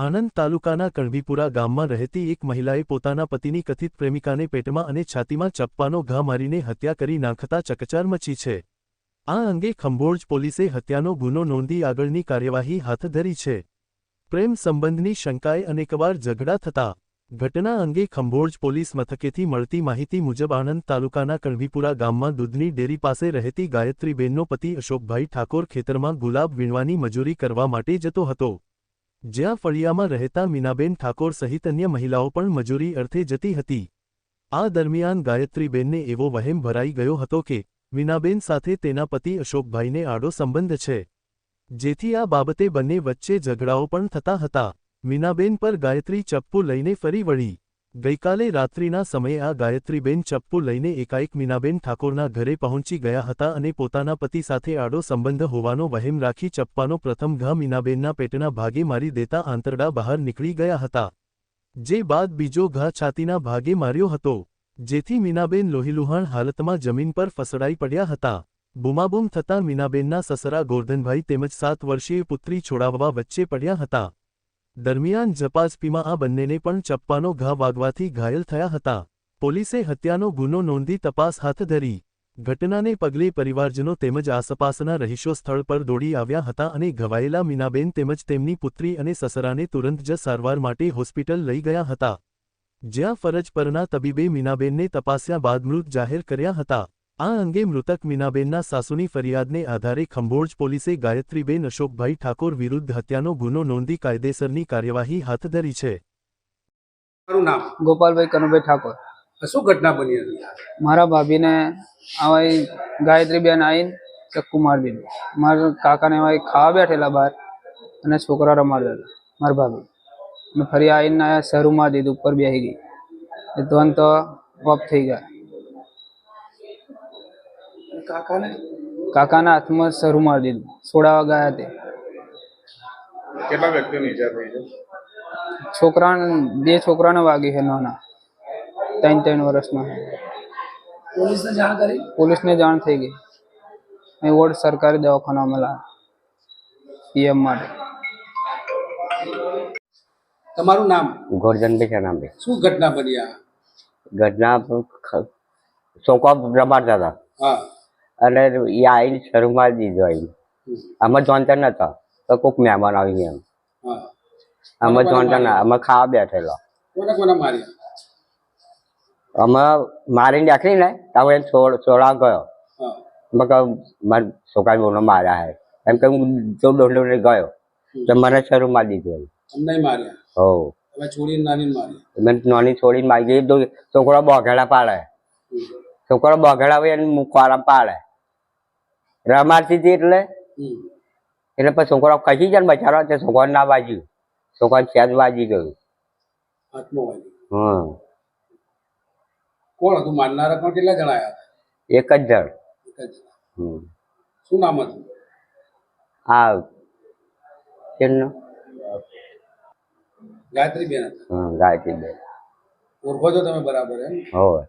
આણંદ તાલુકાના કણવીપુરા ગામમાં રહેતી એક મહિલાએ પોતાના પતિની કથિત પ્રેમિકાને પેટમાં અને છાતીમાં ચપ્પાનો ઘા મારીને હત્યા કરી નાખતા ચકચાર મચી છે. આ અંગે ખંભોળજ પોલીસે હત્યાનો ગુનો નોંધી આગળની કાર્યવાહી હાથ ધરી છે. પ્રેમ સંબંધની શંકાએ અનેકવાર ઝઘડા થતા ઘટના અંગે ખંભોળજ પોલીસ મથકેથી મળતી માહિતી મુજબ આણંદ તાલુકાના કણવીપુરા ગામમાં દૂધની ડેરી પાસે રહેતી ગાયત્રીબેનનો પતિ અશોકભાઈ ઠાકોર ખેતરમાં ગુલાબ વીણવાની મજૂરી કરવા માટે જતો હતો. જ્યાં ફળિયામાં રહેતા મીનાબેન ઠાકોર સહિત અન્ય મહિલાઓ પણ મજૂરી અર્થે જતી હતી. આ દરમિયાન ગાયત્રીબેનને એવો વહેમ ભરાઈ ગયો હતો કે મીનાબેન સાથે તેના પતિ અશોકભાઈને આડો સંબંધ છે. જેથી આ બાબતે બંને વચ્ચે ઝઘડાઓ પણ થતા હતા. મીનાબેન પર ગાયત્રી ચપ્પુ લઈને ફરી વળી. ગઈકાલે રાત્રિના સમયે આ ગાયત્રીબેન ચપ્પુ લઈને એકાએક મીનાબેન ઠાકોરના ઘરે પહોંચી ગયા હતા અને પોતાના પતિ સાથે આડો સંબંધ હોવાનો વહેમ રાખી ચપ્પાનો પ્રથમ ઘા મીનાબેનના પેટના ભાગે મારી દેતા આંતરડા બહાર નીકળી ગયા હતા. જે બાદ બીજો ઘા છાતીના ભાગે માર્યો હતો, જેથી મીનાબેન લોહીલુહાણ હાલતમાં જમીન પર ફસડાઈ પડ્યા હતા. બૂમાબૂમ થતાં મીનાબેનના સસરા ગોરધનભાઈ તેમજ સાત વર્ષીય પુત્રી છોડાવવા વચ્ચે પડ્યા હતા. દરમિયાન જપાસપીમાં આ બંનેને પણ ચપ્પાનો ઘા વાગવાથી ઘાયલ થયા હતા. પોલીસે હત્યાનો ગુનો નોંધી તપાસ હાથ ધરી. ઘટનાને પગલે પરિવારજનો તેમજ આસપાસના રહીશો સ્થળ પર દોડી આવ્યા હતા અને ઘવાયેલા મીનાબેન તેમજ તેમની પુત્રી અને સસરાને તુરંત જ સારવાર માટે હોસ્પિટલ લઈ ગયા હતા. જ્યાં ફરજ પરના તબીબે મીનાબેનને તપાસ્યા બાદ મૃત જાહેર કર્યા હતા. આ અંગે મૃતક મીનાબેનના સાસુની ફરિયાદને આધારે ખંભોળજ પોલીસે ગાયત્રીબેન અશોકભાઈ ઠાકોર વિરુદ્ધ હત્યાનો ગુનો નોંધી કાયદેસરની કાર્યવાહી હાથ ધરી છે. મારું નામ ગોપાલભાઈ કનુભાઈ ઠાકોર. શું ઘટના બની હતી? મારા ભાભીને આવા ગાયત્રી બેન આવીને ચક્કુ મારી દીધું. મારા કાકાને એવા ખાવા બેઠેલા બહાર અને છોકરા રમાડતા હતા મારા ભાભી. અને ફરી આવીને શરૂમાં દીધું ઉપર બેસી ગઈ. એ તો ઓફ થઈ ગયા. કાકાને? કાકાના હાથમાં શરૂ મારી દીધું. છોડાવા ગયા તે. કેટલા વ્યક્તિઓને ઈજા થઈ છે? છોકરાને બે છોકરાને વાગી છે નાના. ત્રણ ત્રણ વર્ષના. પોલીસને જાણ કરી? પોલીસને જાણ થઈ ગઈ. એ વોર્ડ સરકારી દવાખાનામાં લાવ્યા પીએમ માટે. તમારું નામ? ગોરધનભાઈ જનાભાઈ શું ઘટના બની આ? ઘટના છોકરા રમાડતા હતા. હા. અને એ આવીને શરૂ મારી દીધો આવીને અમે જોનતા નતા. તો કોઈક મહેમાન આવી એમ. અમે જોનતા ના અમે ખાવા બેઠેલો. અમે મારીને રાખી ને તો એને છોડ છોડા ગયો. મેં કહ્યું મારા છોકરા બોનો માર્યા હે. એમ કે હું જો દોડો ગયો તો મને શરૂ મારી દીધું અમને માર્યા? હો. નાની છોડીને મારી ગઈ તો છોકરો બોઘેડા પાડે. છોકરો બોઘેડા હોય એને મુખવાળા પાડે. રમાડતી હતી એટલે? એટલે પછી છોકરો ખસી જાય ને બચારો તે છોકરાને ના વાગ્યું છોકરાને સેજ વાજી ગયું. હમ. કોણ હતું? કેટલા જણા આવ્યા એક જ જણ. હમ. શું નામ હતું? આ કેમનું ગાયત્રી બેન હતા. ગાયત્રી બેન ઓળખો છો તમે બરાબર એમ? હોય